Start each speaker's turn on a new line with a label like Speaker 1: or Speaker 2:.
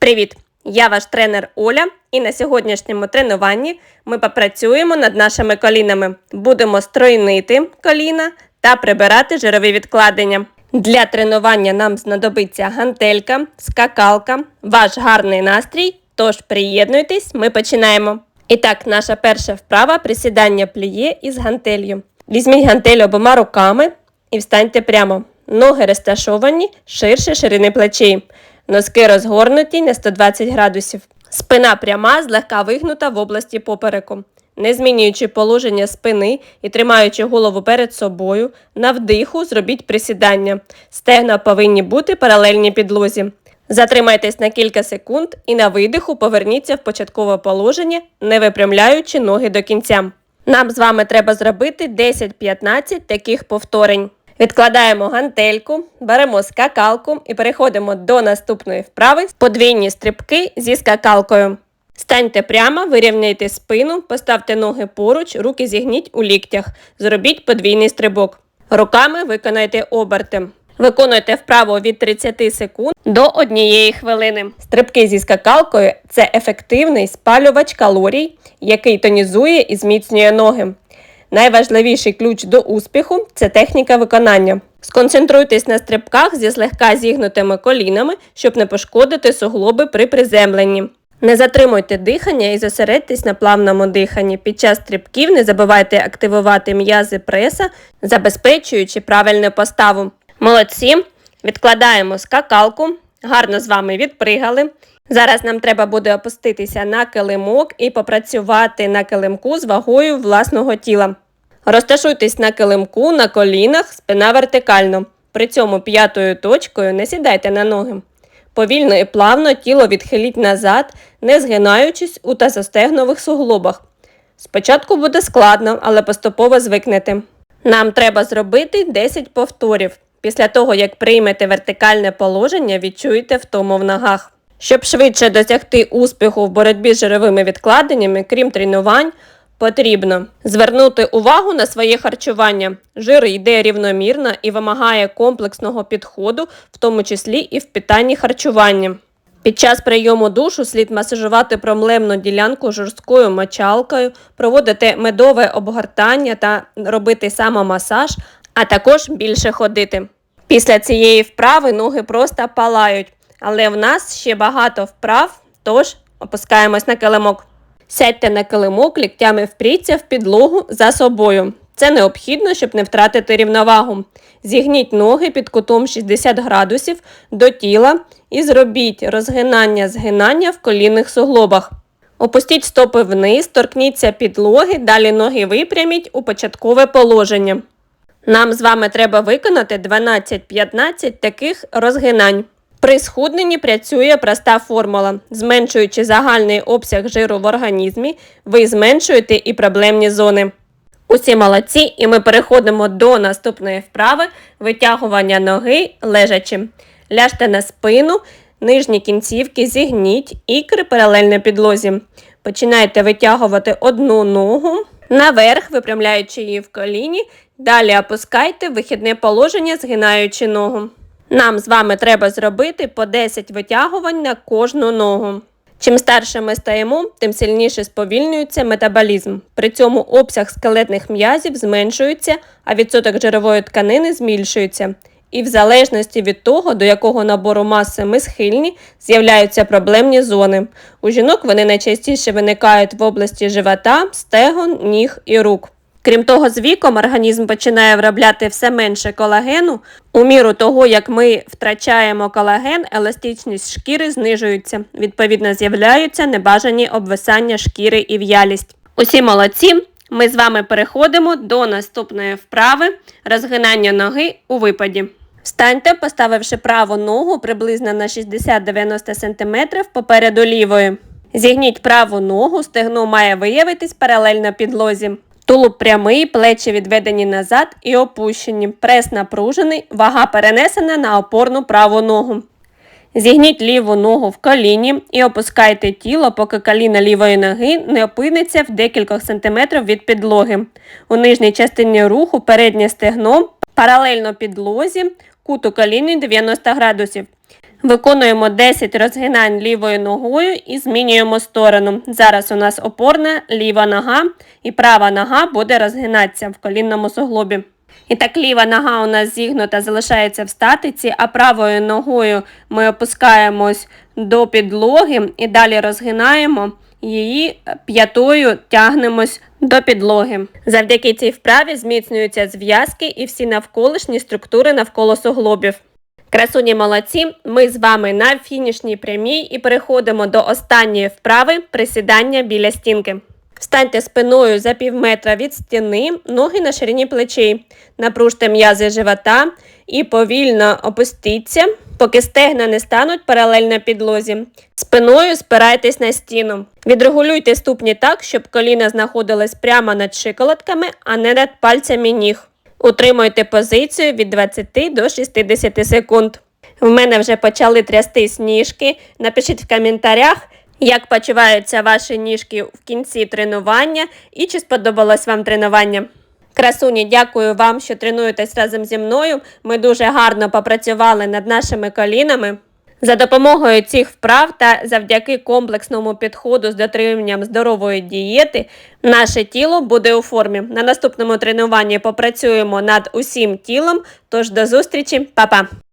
Speaker 1: Привіт! Я ваш тренер Оля, і на сьогоднішньому тренуванні ми попрацюємо над нашими колінами. Будемо стройнити коліна та прибирати жирові відкладення. Для тренування нам знадобиться гантелька, скакалка, ваш гарний настрій. Тож приєднуйтесь, ми починаємо. І так, наша перша вправа присідання пліє із гантелью. Візьміть гантель обома руками і встаньте прямо. Ноги розташовані ширше ширини плечей. Носки розгорнуті на 120 градусів. Спина пряма, злегка вигнута в області попереку. Не змінюючи положення спини і тримаючи голову перед собою, на вдиху зробіть присідання. Стегна повинні бути паралельні підлозі. Затримайтесь на кілька секунд і на видиху поверніться в початкове положення, не випрямляючи ноги до кінця. Нам з вами треба зробити 10-15 таких повторень. Відкладаємо гантельку, беремо скакалку і переходимо до наступної вправи подвійні стрибки зі скакалкою. Станьте прямо, вирівняйте спину, поставте ноги поруч, руки зігніть у ліктях. Зробіть подвійний стрибок. Руками виконайте оберти. Виконуйте вправо від 30 секунд до 1 хвилини. Стрибки зі скакалкою це ефективний спалювач калорій, який тонізує і зміцнює ноги. Найважливіший ключ до успіху це техніка виконання. Сконцентруйтесь на стрибках зі злегка зігнутими колінами, щоб не пошкодити суглоби при приземленні. Не затримуйте дихання і зосередьтесь на плавному диханні. Під час стрибків не забувайте активувати м'язи преса, забезпечуючи правильну поставу. Молодці! Відкладаємо скакалку, гарно з вами відпригали. Зараз нам треба буде опуститися на килимок і попрацювати на килимку з вагою власного тіла. Розташуйтесь на килимку, на колінах, спина вертикально. При цьому п'ятою точкою не сідайте на ноги. Повільно і плавно тіло відхиліть назад, не згинаючись у тазостегнових суглобах. Спочатку буде складно, але поступово звикнете. Нам треба зробити 10 повторів. Після того, як приймете вертикальне положення, відчуєте втому в ногах. Щоб швидше досягти успіху в боротьбі з жировими відкладеннями, крім тренувань, потрібно звернути увагу на своє харчування. Жир йде рівномірно і вимагає комплексного підходу, в тому числі і в питанні харчування. Під час прийому душу слід масажувати промлемну ділянку жорсткою мочалкою, проводити медове обгортання та робити самомасаж, а також більше ходити. Після цієї вправи ноги просто палають, але в нас ще багато вправ, тож опускаємось на килимок. Сядьте на килимок, ліктями впріться в підлогу за собою. Це необхідно, щоб не втратити рівновагу. Зігніть ноги під кутом 60 градусів до тіла і зробіть розгинання згинання в колінних суглобах. Опустіть стопи вниз, торкніться підлоги, далі ноги випряміть у початкове положення. Нам з вами треба виконати 12-15 таких розгинань. При схудненні працює проста формула. Зменшуючи загальний обсяг жиру в організмі, ви зменшуєте і проблемні зони. Усі молодці, і ми переходимо до наступної вправи витягування ноги лежачи. Ляжте на спину, нижні кінцівки зігніть, ікри паралельно підлозі. Починайте витягувати одну ногу наверх, випрямляючи її в коліні. Далі опускайте вихідне положення, згинаючи ногу. Нам з вами треба зробити по 10 витягувань на кожну ногу. Чим старше ми стаємо, тим сильніше сповільнюється метаболізм. При цьому обсяг скелетних м'язів зменшується, а відсоток жирової тканини збільшується. І в залежності від того, до якого набору маси ми схильні, з'являються проблемні зони. У жінок вони найчастіше виникають в області живота, стегон, ніг і рук. Крім того, з віком організм починає виробляти все менше колагену. У міру того, як ми втрачаємо колаген, еластичність шкіри знижується. Відповідно, з'являються небажані обвисання шкіри і в'ялість. Усі молодці! Ми з вами переходимо до наступної вправи розгинання ноги у випаді. Встаньте, поставивши праву ногу приблизно на 60-90 см попереду лівої. Зігніть праву ногу, стегно має виявитись паралельно підлозі. Тулуб прямий, плечі відведені назад і опущені. Прес напружений, вага перенесена на опорну праву ногу. Зігніть ліву ногу в коліні і опускайте тіло, поки коліна лівої ноги не опиниться в декількох сантиметрів від підлоги. У нижній частині руху переднє стегно паралельно підлозі, кут у коліні 90 градусів. Виконуємо 10 розгинань лівою ногою і змінюємо сторону. Зараз у нас опорна ліва нога і права нога буде розгинатися в колінному суглобі. І так ліва нога у нас зігнута, залишається в статиці, а правою ногою ми опускаємось до підлоги і далі розгинаємо її п'ятою тягнемось до підлоги. Завдяки цій вправі зміцнюються зв'язки і всі навколишні структури навколо суглобів. Красуні молодці, ми з вами на фінішній прямій і переходимо до останньої вправи присідання біля стінки. Встаньте спиною за пів метра від стіни, ноги на ширині плечей. Напружте м'язи живота і повільно опустіться, поки стегна не стануть паралельно підлозі. Спиною спирайтесь на стіну. Відрегулюйте ступні так, щоб коліна знаходились прямо над шиколотками, а не над пальцями ніг. Утримуйте позицію від 20 до 60 секунд. В мене вже почали трястись ніжки. Напишіть в коментарях, як почуваються ваші ніжки в кінці тренування і чи сподобалось вам тренування. Красуні, дякую вам, що тренуєтесь разом зі мною. Ми дуже гарно попрацювали над нашими колінами. За допомогою цих вправ та завдяки комплексному підходу з дотриманням здорової дієти, наше тіло буде у формі. На наступному тренуванні попрацюємо над усім тілом. Тож до зустрічі, Па-па!